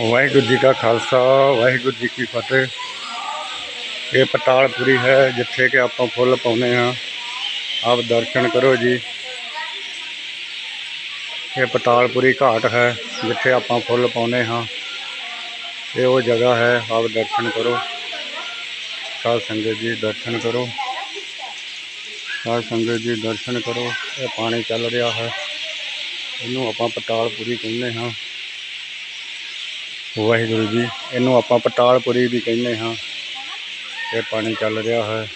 ਵਾਹਿਗੁਰੂ ਜੀ ਕਾ ਖਾਲਸਾ, ਵਾਹਿਗੁਰੂ ਜੀ ਕੀ ਫਤਿਹ। ਇਹ ਪਤਾਲਪੁਰੀ ਹੈ ਜਿੱਥੇ ਕਿ ਆਪਾਂ ਫੁੱਲ ਪਾਉਨੇ ਹਾਂ। ਆਪ ਦਰਸ਼ਨ ਕਰੋ ਜੀ। ਇਹ ਪਤਾਲਪੁਰੀ ਘਾਟ ਹੈ ਜਿੱਥੇ ਆਪਾਂ ਫੁੱਲ ਪਾਉਨੇ ਹਾਂ। ਇਹ ਉਹ ਜਗ੍ਹਾ ਹੈ, ਆਪ ਦਰਸ਼ਨ ਕਰੋ। ਸਾਧ ਸੰਗਤ ਜੀ ਦਰਸ਼ਨ ਕਰੋ। ਸਾਧ ਸੰਗਤ ਜੀ ਦਰਸ਼ਨ ਕਰੋ। ਇਹ ਪਾਣੀ ਚੱਲ ਰਿਹਾ ਹੈ। ਇਹਨੂੰ ਆਪਾਂ ਪਤਾਲਪੁਰੀ ਕਹਿੰਦੇ ਹਾਂ। ਵਾਹਿਗੁਰੂ ਜੀ, ਇਹਨੂੰ ਆਪਾਂ ਪਟਾਲਪੁਰੀ ਵੀ ਕਹਿੰਦੇ ਹਾਂ। ਇਹ ਪਾਣੀ ਚੱਲ ਰਿਹਾ ਹੈ।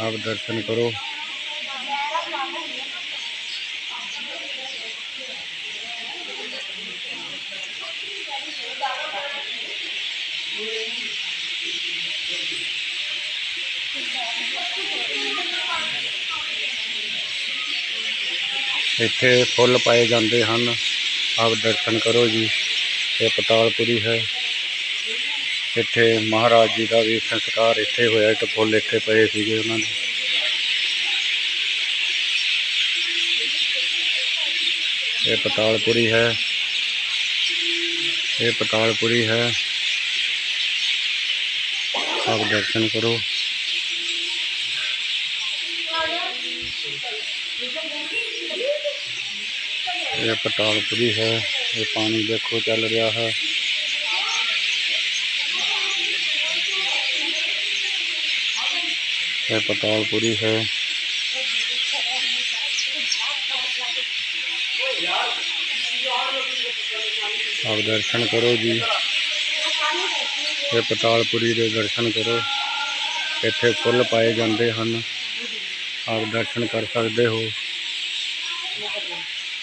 ਆਪ ਦਰਸ਼ਨ ਕਰੋ। ਇੱਥੇ ਫੁੱਲ ਪਾਏ ਜਾਂਦੇ ਹਨ। ਆਪ ਦਰਸ਼ਨ ਕਰੋ ਜੀ। ਇਹ ਪਤਾਲਪੁਰੀ ਹੈ। ਇੱਥੇ ਮਹਾਰਾਜ ਜੀ ਦਾ ਵੀ ਸੰਸਕਾਰ ਇੱਥੇ ਹੋਇਆ ਤੇ ਫੁੱਲ ਇੱਥੇ ਪਏ ਸੀਗੇ ਉਹਨਾਂ ਦੇ। ਇਹ ਪਤਾਲਪੁਰੀ ਹੈ। ਇਹ ਪਤਾਲਪੁਰੀ ਹੈ। ਆਪ ਦਰਸ਼ਨ ਕਰੋ। ਇਹ ਪਤਾਲਪੁਰੀ ਹੈ, ਇਹ ਪਾਣੀ ਦੇਖੋ ਚੱਲ ਰਿਹਾ ਹੈ। ਇਹ ਪਤਾਲਪੁਰੀ ਹੈ। ਆਪ ਦਰਸ਼ਨ ਕਰੋ ਜੀ। ਇਹ ਪਤਾਲਪੁਰੀ ਦੇ ਦਰਸ਼ਨ ਕਰੋ। ਇੱਥੇ ਫੁੱਲ ਪਾਏ ਜਾਂਦੇ ਹਨ। ਆਪ ਦਰਸ਼ਨ ਕਰ ਸਕਦੇ ਹੋ।